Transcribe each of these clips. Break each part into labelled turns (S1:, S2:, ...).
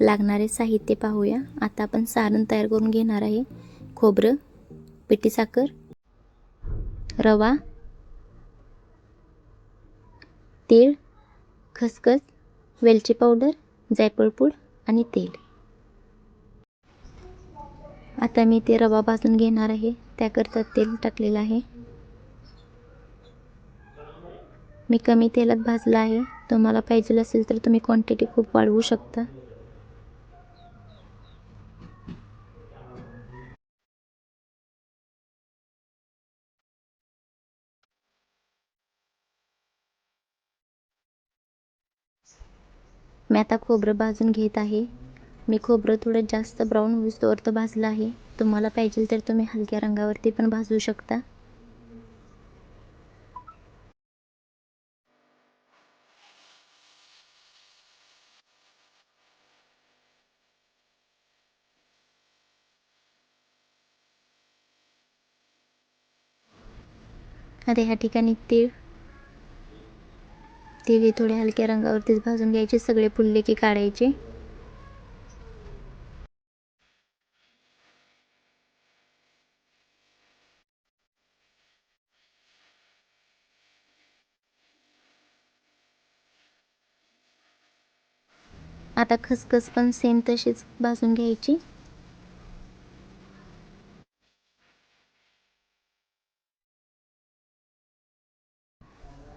S1: लागणारे साहित्य पाहूया. आता आपण सारण तयार करून घेणार आहे. खोबरं पिठी साखर रवा तीळ खसखस वेलची पावडर जायफळपूड आणि तेल. आता मी ते रवा भाजून घेणार आहे. त्याकरता तेल टाकलेलं आहे. मी कमी तेलात भाजला आहे. तुम्हाला पाहिजे असेल तर तुम्ही क्वांटिटी खूप वाढवू शकता. मी आता खोबरं भाजून घेत आहे. मी खोबरं थोडं जास्त ब्राऊन होईस्तोवर भाजलं आहे. तुम्हाला पाहिजे तर तुम्ही हलक्या रंगावरती पण भाजू शकता. आता ह्या ठिकाणी तीळ तेही थोडे हलक्या रंगावरतीच भाजून घ्यायचे सगळे फुलले की काढायचे. आता खसखस पण सेम तशीच भाजून घ्यायची.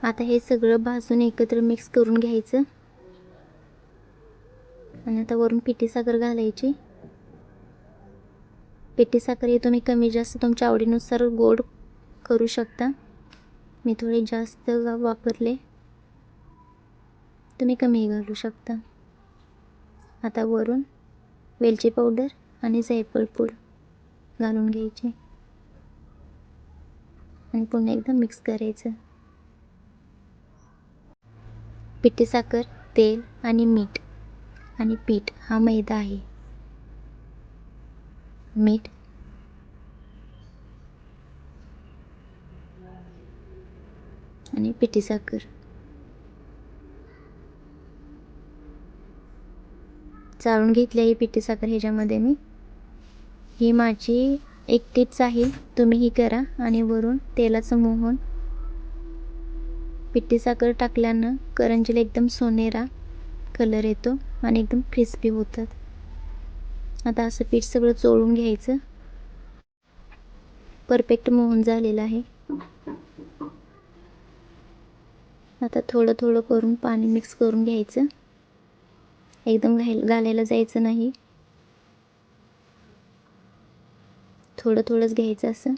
S1: आता हे सगळं भाजून एकत्र मिक्स करून घ्यायचं. आणि आता वरून पिठी साखर घालायची. पिठी साखर हे तुम्ही कमी जास्त तुमच्या आवडीनुसार गोड करू शकता. मी थोडे जास्त वापरले. तुम्ही कमी घालू शकता. आता वरून वेलची पावडर आणि जायफळ पूड घालून घ्यायची. आणि पुन्हा एकदा मिक्स करायचं. पिठी साखर तेल आणि मीठ. आणि पीठ हा मैदा आहे. मीठ. आणि पिठी साखर. चाळून घेतली आहे पिठी साखर ह्याच्यामध्ये मी. ही माझी एकटीच आहे. तुम्ही ही करा आणि वरून तेलाचं मोहन पिठी साखर टाकल्यानं करंजीला एकदम सोनेरा कलर येतो आणि एकदम क्रिस्पी होतात. आता असं पीठ सगळं चोळून घ्यायचं. परफेक्ट मोहन झालेलं आहे. आता थोडं थोडं करून पाणी मिक्स करून घ्यायचं. एकदम घाल घालायला जायचं नाही. थोडं थोडंच घ्यायचं असं.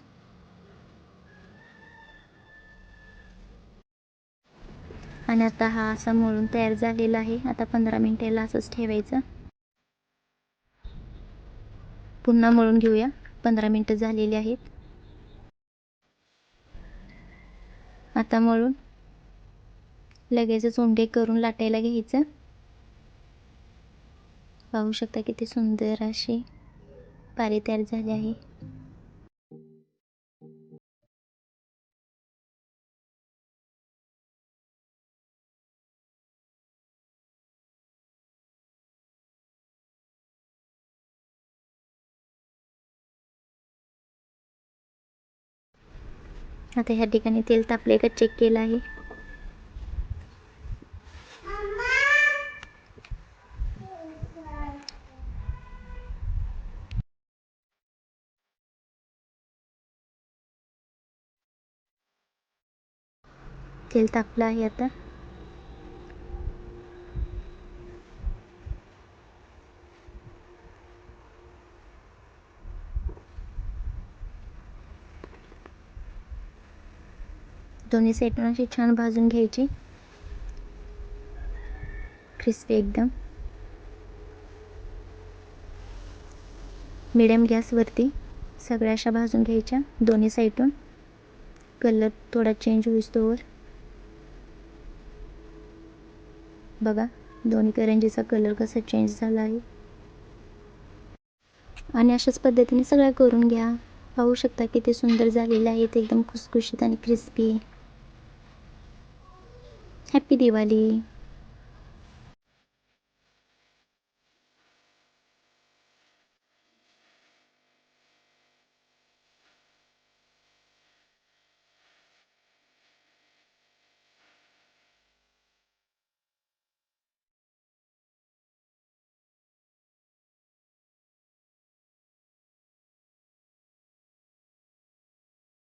S1: आणि आता हा असा मळून तयार झालेला आहे. आता पंधरा मिनटाला असंच ठेवायचं. पुन्हा मळून घेऊया. पंधरा मिनटं झालेली आहेत. आता मळून लगेचच उंडे करून लाटायला घ्यायचं. पाहू शकता किती सुंदर अशी पारी तयार झाली आहे. आता ह्या ठिकाणी तेल तापले का चेक केलं आहे. तेल तापलं आहे आता. दोन्ही साईडून अशी छान भाजून घ्यायची. क्रिस्पी एकदम. मिडियम गॅसवरती सगळ्या अशा भाजून घ्यायच्या दोन्ही साईडून कलर थोडा चेंज होईस्तोवर बघा दोन्ही करंजीचा कलर कसा चेंज झाला आहे. आणि अशाच पद्धतीने सगळ्या करून घ्या. पाहू शकता किती सुंदर झालेले आहेत एकदम खुसखुशीत आणि क्रिस्पी Happy Diwali!